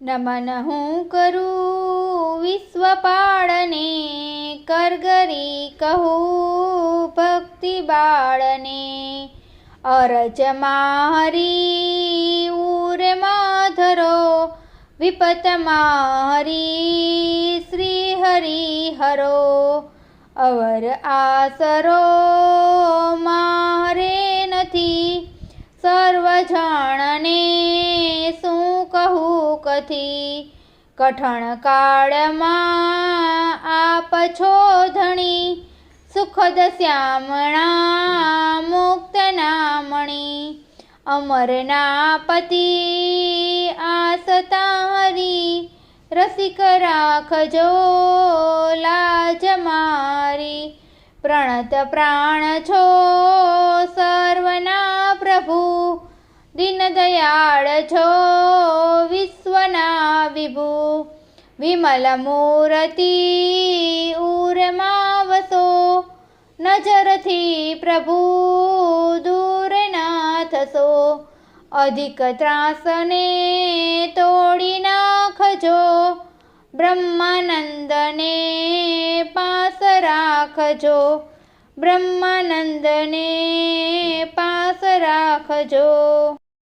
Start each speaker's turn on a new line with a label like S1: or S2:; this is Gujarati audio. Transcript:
S1: નમન હું કરું વિશ્વપાળને, કરગરી કહું ભક્તિ બાળને અરજ મારી ઉરે માધરો, વિપત મારી શ્રી હરિ હરો અવર આસરો મારે નથી સર્વ જાણને શું કહું કથી? કઠણ કાળમાં આપ છો ધણી. સુખદ શ્યામણા મુક્ત નામણી અમરના પતિ આસતા હરી. રસિક રાખજો લાજ મારી. પ્રણત પ્રાણ છો સર્વના પ્રભુ. દીન દયાળ છો વિમલ મૂર્તિ ઉરમાં નજરથી પ્રભુ દૂર ના થશો અધિક ત્રાસને તોડી નાખજો બ્રહ્માનંદને પાસ રાખજો બ્રહ્માનંદને પાસ રાખજો